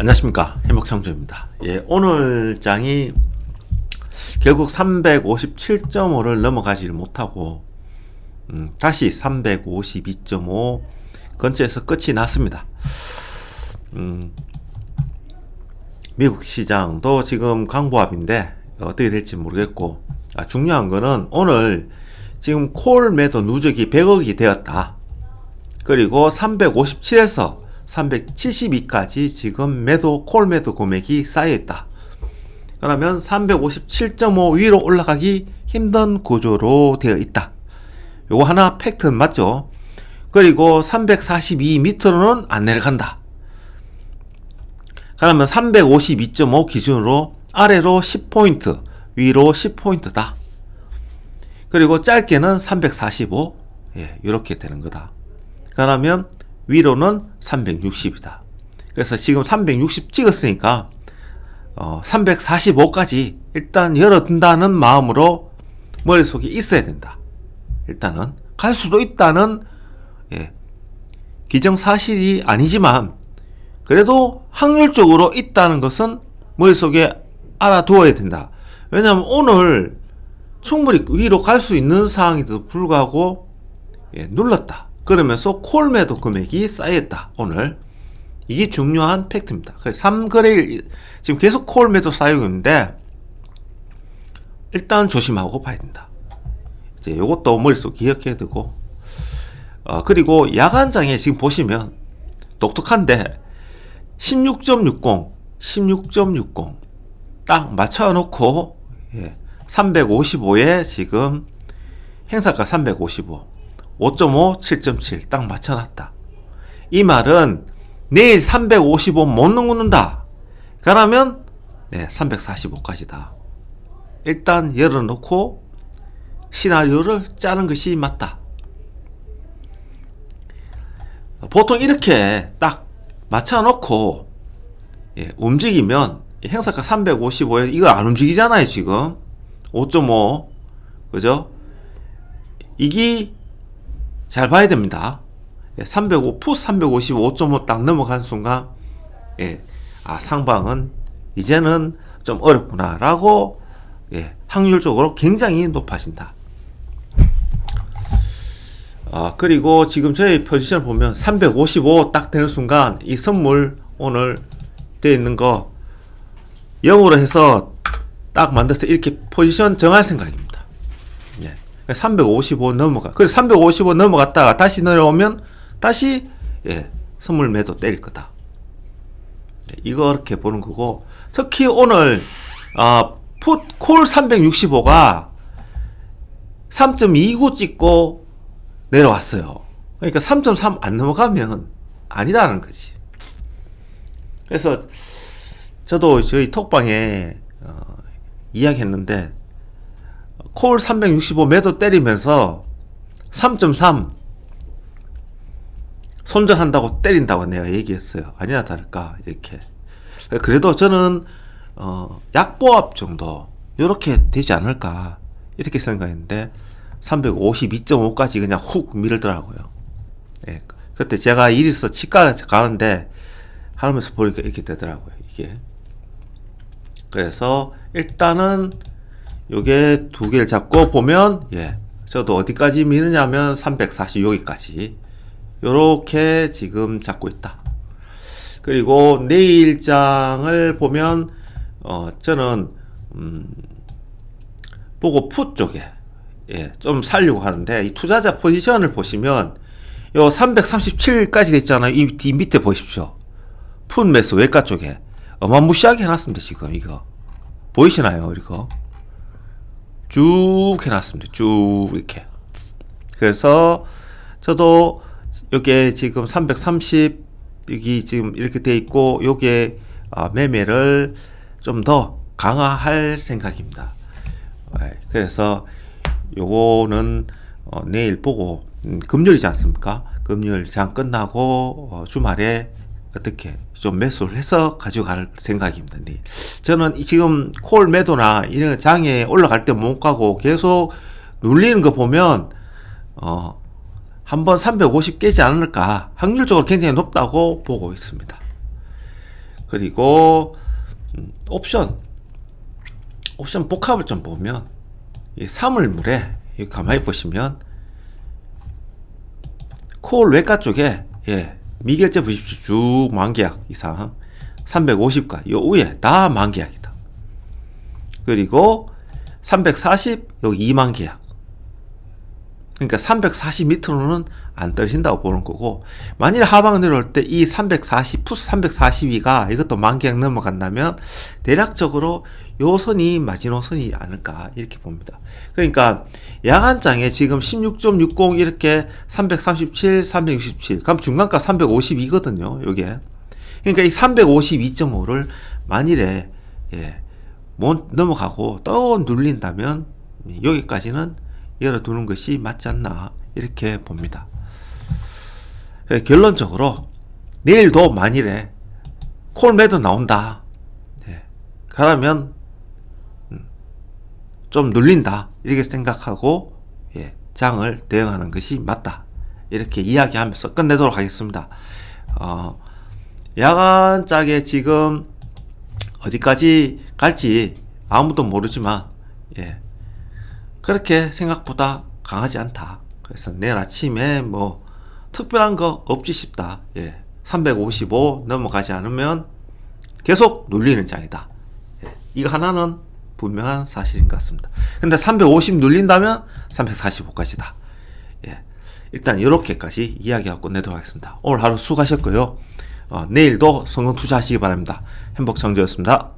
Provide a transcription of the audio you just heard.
안녕하십니까 행복창조입니다. 예, 오늘 장이 결국 357.5를 넘어가지를 못하고 음, 다시 352.5 근처에서 끝이 났습니다. 음, 미국 시장도 지금 강보합인데 어떻게 될지 모르겠고 아, 중요한 거는 오늘 지금 콜 매도 누적이 100억이 되었다. 그리고 357에서 372까지 지금 매도 콜 매도 금액이 쌓여 있다. 그러면 357.5 위로 올라가기 힘든 구조로 되어 있다. 요거 하나 팩트 맞죠? 그리고 342 밑으로는 안 내려간다. 그러면 352.5 기준으로 아래로 10포인트, 위로 10포인트다. 그리고 짧게는 345, 예, 이렇게 되는 거다. 그러면 위로는 360이다. 그래서 지금 360 찍었으니까 어, 345까지 일단 열어둔다는 마음으로 머릿속에 있어야 된다. 일단은 갈 수도 있다는 예, 기정사실이 아니지만 그래도 확률적으로 있다는 것은 머릿속에 알아두어야 된다. 왜냐하면 오늘 충분히 위로 갈 수 있는 상황에도 불구하고 예, 눌렀다. 그러면서 콜 매도 금액이 쌓였다. 오늘. 이게 중요한 팩트입니다. 3거래일 지금 계속 콜 매도 쌓이고 있는데 일단 조심하고 봐야 된다. 이제 요것도 머릿속 기억해야 되고 어, 그리고 야간장에 지금 보시면 독특한데 16.60 16.60 딱 맞춰 놓고 예, 355에 지금 행사가 355 5.5, 7.7 딱 맞춰놨다. 이 말은 내일 355 못 넘는다. 그러면 네, 345까지다. 일단 열어놓고 시나리오를 짜는 것이 맞다. 보통 이렇게 딱 맞춰놓고 예, 움직이면 행사가 355에 이거 안 움직이잖아요 지금 5.5 그죠? 이게 잘 봐야 됩니다. 305, 푸355.5 딱 넘어간 순간, 예, 아, 상방은 이제는 좀 어렵구나라고, 예, 확률적으로 굉장히 높아진다. 아, 그리고 지금 저희 포지션을 보면 355 딱 되는 순간 이 선물 오늘 되어 있는 거 0으로 해서 딱 만들어서 이렇게 포지션 정할 생각입니다. 355 넘어가. 그래서 355 넘어갔다가 다시 내려오면 다시 예, 선물 매도 때릴 거다. 예, 이거 이렇게 보는 거고 특히 오늘 아, 풋콜 365가 3.29 찍고 내려왔어요. 그러니까 3.3 안 넘어가면 아니다는 거지. 그래서 저도 저희 톡방에 어, 이야기했는데 콜 365 매도 때리면서 3.3 손절한다고 때린다고 내가 얘기했어요. 아니나 다를까 이렇게. 그래도 저는 어, 약보합 정도 이렇게 되지 않을까 이렇게 생각했는데 352.5까지 그냥 훅 밀더라고요. 예. 그때 제가 일 있어 치과 가는데 하면서 보니까 이렇게 되더라고요. 이게. 그래서 일단은 요게 두 개를 잡고 보면 예 저도 어디까지 미느냐면 340 여기까지 요렇게 지금 잡고 있다 그리고 내일장을 보면 어 저는 음 보고 풋 쪽에 예, 좀 살려고 하는데 이 투자자 포지션을 보시면 요 337까지 됐잖아요. 이 뒤 밑에 보십시오. 풋 매수 외가 쪽에 어마무시하게 해놨습니다. 지금 이거 보이시나요? 이거 쭉 해놨습니다. 쭉 이렇게. 그래서 저도 여기에 지금 330 여기 지금 이렇게 돼 있고 요게 아, 매매를 좀 더 강화할 생각입니다. 네, 그래서 요거는 어, 내일 보고 음, 금요일이지 않습니까? 금요일 장 끝나고 어, 주말에 어떻게 좀 매수를 해서 가져갈 생각입니다. 네. 저는 지금 콜 매도나 이런 장에 올라갈 때 못 가고 계속 눌리는 거 보면 어 한번 350 깨지 않을까 확률적으로 굉장히 높다고 보고 있습니다. 그리고 음, 옵션 옵션 복합을 좀 보면 이 사물물에 이 가만히 보시면 콜 외과 쪽에 예, 미결제 보십시오. 쭉 만계약 이상 350가 요 위에 다 만계약이다. 그리고 340 여기 2만 계약. 그러니까 340 밑으로는 안 떨어진다고 보는 거고 만일 하방 내려올 때 이 340 푸스 342가 이것도 만계약 넘어간다면 대략적으로 요 선이 마지노선이 아닐까 이렇게 봅니다. 그러니까 야간장에 지금 16.60 이렇게 337, 367 그럼 중간가 352거든요. 요게 그러니까 이 352.5를 만일에 예, 못 넘어가고 또 눌린다면 여기까지는 열어두는 것이 맞지 않나 이렇게 봅니다. 예, 결론적으로 내일도 만일에 콜매도 나온다. 예, 그러면 음, 좀 눌린다 이렇게 생각하고 예, 장을 대응하는 것이 맞다 이렇게 이야기하면서 끝내도록 하겠습니다. 어, 야간 짝에 지금 어디까지 갈지 아무도 모르지만 예, 그렇게 생각보다 강하지 않다. 그래서 내일 아침에 뭐 특별한 거 없지 싶다. 예. 355 넘어가지 않으면 계속 눌리는 장이다. 예. 이거 하나는 분명한 사실인 것 같습니다. 근데 350 눌린다면 345까지다. 예. 일단 이렇게까지 이야기하고 끝내도록 하겠습니다. 오늘 하루 수고하셨고요. 어, 내일도 성공 투자하시기 바랍니다. 행복 정주였습니다.